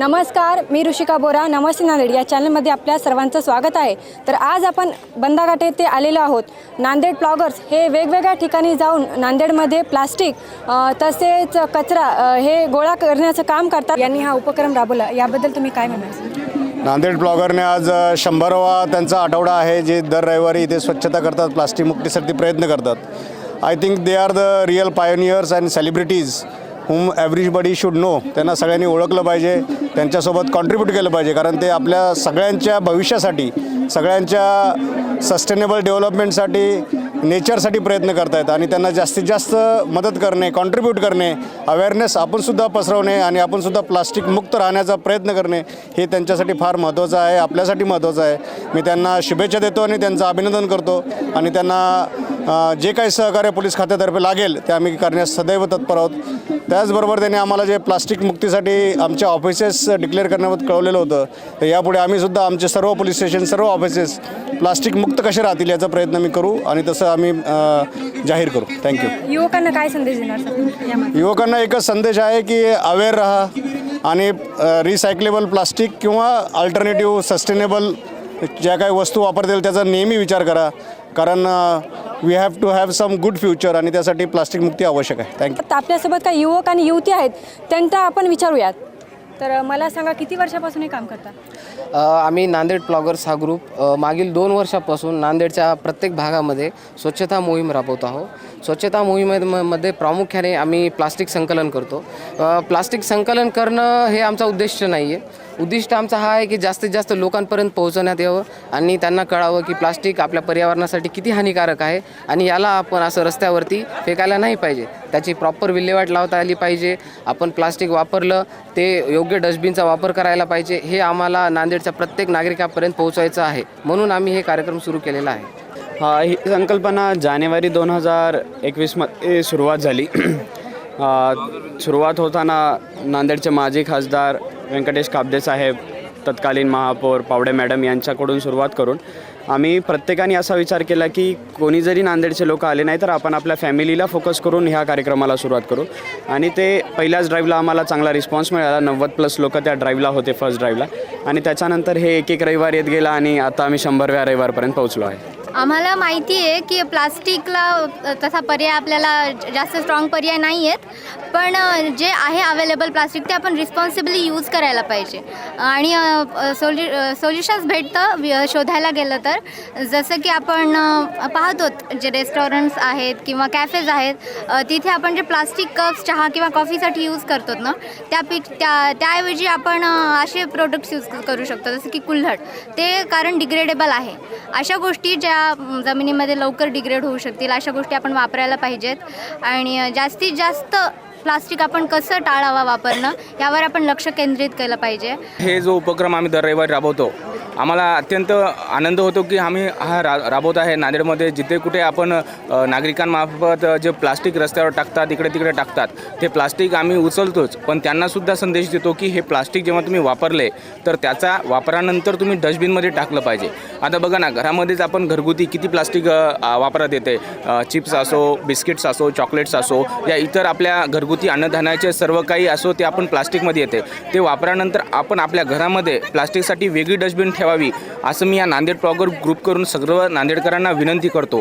नमस्कार मी ऋषिका बोरा नमस्ते नांदेड. या चॅनलमध्ये आपल्या सर्वांचं स्वागत आहे. तर आज आपण बंदाघाट येथे आलेलो आहोत. नांदेड प्लॉगर्स हे वेगवेगळ्या ठिकाणी जाऊन नांदेडमध्ये प्लास्टिक तसेच कचरा हे गोळा करण्याचं काम करतात. यांनी हा उपक्रम राबवला. याबद्दल तुम्ही काय म्हणाल? नांदेड ब्लॉगरने आज शंभरवा त्यांचा आठवडा आहे जे दर रविवारी इथे स्वच्छता करतात प्लास्टिक मुक्तीसाठी प्रयत्न करतात. I think they are the real pioneers and celebrities whom everybody should know त्यांना सगळ्यांनी ओळखलं पाहिजे. त्यांच्यासोबत कॉन्ट्रीब्यूट केलं पाहिजे कारण ते आपल्या सगळ्यांच्या भविष्यासाठी सगळ्यांच्या सस्टेनेबल डेव्हलपमेंटसाठी नेचरसाठी प्रयत्न करत आहेत आणि त्यांना जास्तीत जास्त मदत करणे कॉन्ट्रीब्यूट करणे अवेअरनेस आपणसुद्धा पसरवणे आणि आपणसुद्धा प्लास्टिक मुक्त राहण्याचा प्रयत्न करणे हे त्यांच्यासाठी फार महत्त्वाचं आहे आपल्यासाठी महत्त्वाचं आहे. मी त्यांना शुभेच्छा देतो आणि त्यांचं अभिनंदन करतो आणि त्यांना जे काही सहकार्य पोलीस खात्यातर्फे लागेल ते आम्ही करण्यास सदैव तत्पर आहोत. त्याचबरोबर त्यांनी आम्हाला जे प्लास्टिक मुक्तीसाठी आमच्या ऑफिसेस डिक्लेअर करण्याबाबत कळवलेलं होतं तर यापुढे आम्हीसुद्धा आमचे सर्व पोलीस स्टेशन सर्व ऑफिसेस प्लास्टिक मुक्त कसे राहतील याचा प्रयत्न मी करू आणि तसं आम्ही जाहीर करू. थँक्यू युवकांना काय संदेश देणार युवकांना एकच संदेश आहे की अवेअर राहा आणि रिसायकलेबल प्लास्टिक किंवा अल्टरनेटिव्ह सस्टेनेबल ज्या काही वस्तू वापरतील त्याचा नेहमी विचार करा. कारण we have to have some good future आणि त्यासाठी प्लास्टिक मुक्ती आवश्यक आहे. थँक्यू आता आपल्यासोबत काही युवक आणि युवती आहेत त्यांना आपण विचारूयात. तर मला सांगा किती वर्षापासून हे काम करता? अ, आम्ही नांदेड प्लॉगर्स हा ग्रुप अ, मागील दोन वर्षापासून नांदेडच्या प्रत्येक भागामध्ये स्वच्छता मोहीम राबवत आहोत. स्वच्छता मोहिमेमध्ये प्रामुख्याने आम्ही प्लास्टिक संकलन करतो. अ, प्लास्टिक संकलन करणं हे आमचा उद्देश नाही आहे उद्दिष्ट आमचा हा आहे की जास्तीत जास्त लोकांपर्यंत पोहोचवण्यात यावं आणि त्यांना कळावं की प्लास्टिक आपल्या पर्यावरणासाठी किती हानिकारक आहे आणि याला आपण असं रस्त्यावरती फेकायला नाही पाहिजे. त्याची प्रॉपर विल्हेवाट लावता आली पाहिजे. आपण प्लास्टिक वापरलं ते योग्य डस्टबिनचा वापर करायला पाहिजे. हे आम्हाला नांदेडच्या प्रत्येक नागरिकापर्यंत पोहोचवायचं आहे. म्हणून आम्ही हे कार्यक्रम सुरू केलेला आहे. हा ही संकल्पना जानेवारी दोन हजार एकवीसमध्ये सुरुवात झाली. सुरुवात होताना नांदेडचे माजी खासदार व्यंकटेश काबदे साहेब तत्कालीन महापौर पावडे मॅडम यांच्याकडून सुरुवात करून आम्ही प्रत्येकाने असा विचार केला की कोणी जरी नांदेडचे लोक आले नाही तर आपण आपल्या फॅमिलीला फोकस करून ह्या कार्यक्रमाला सुरुवात करू. आणि ते पहिल्याच ड्राईव्हला आम्हाला चांगला रिस्पॉन्स मिळाला. नव्वद प्लस लोक त्या ड्राईव्हला होते फर्स्ट ड्राईव्हला आणि त्याच्यानंतर हे एक एक रविवार येत गेला आणि आता आम्ही शंभरव्या रविवारपर्यंत पोहोचलो आहे. आम्हाला माहिती आहे की प्लास्टिकला तसा पर्याय आपल्याला जास्त स्ट्रॉंग पर्याय नाही आहेत पण जे आहे अवेलेबल प्लास्टिक ते आपण रिस्पॉन्सिबली यूज करायला पाहिजे. आणि सोल्यु सोल्युशन्स भेटतं शोधायला गेलं तर. जसं की आपण पाहतो जे रेस्टॉरंट्स आहेत किंवा कॅफेज आहेत तिथे आपण जे प्लास्टिक कप्स चहा किंवा कॉफीसाठी यूज करतो ना त्या पी त्या त्याऐवजी आपण असे प्रोडक्ट्स यूज करू शकतो. जसं की कुल्हड ते कारण डिग्रेडेबल आहे. अशा गोष्टी ज्या त्या जमिनीमध्ये लवकर डिग्रेड होऊ शकतील अशा गोष्टी आपण वापरायला पाहिजेत. आणि जास्तीत जास्त प्लास्टिक आपण कसं टाळावा वापरणं यावर आपण लक्ष केंद्रित केलं पाहिजे. हे जो उपक्रम आम्ही दर रविवारी राबवतो आम्हाला अत्यंत आनंद होतो की आम्ही हा रा राबवत आहे नांदेडमध्ये. जिथे कुठे आपण नागरिकांमार्फत जे प्लास्टिक रस्त्यावर टाकतात इकडे तिकडे टाकतात ते प्लास्टिक आम्ही उचलतोच. पण त्यांनासुद्धा संदेश देतो की हे प्लास्टिक जेव्हा तुम्ही वापरले तर त्याचा वापरानंतर तुम्ही डस्टबिनमध्ये टाकलं पाहिजे. आता बघा ना घरामध्येच आपण घरगुती किती प्लास्टिक वापरात येते. चिप्स असो बिस्किट्स असो चॉकलेट्स असो या इतर आपल्या घरगुती अन्नधान्याचे सर्व काही असो ते आपण प्लास्टिकमध्ये येते. ते वापरानंतर आपण आपल्या घरामध्ये प्लास्टिकसाठी वेगळी डस्टबिन ठेवा. ठेवावी. असं मी या नांदेड प्रॉगर ग्रुप करून सर्व नांदेडकरांना विनंती करतो.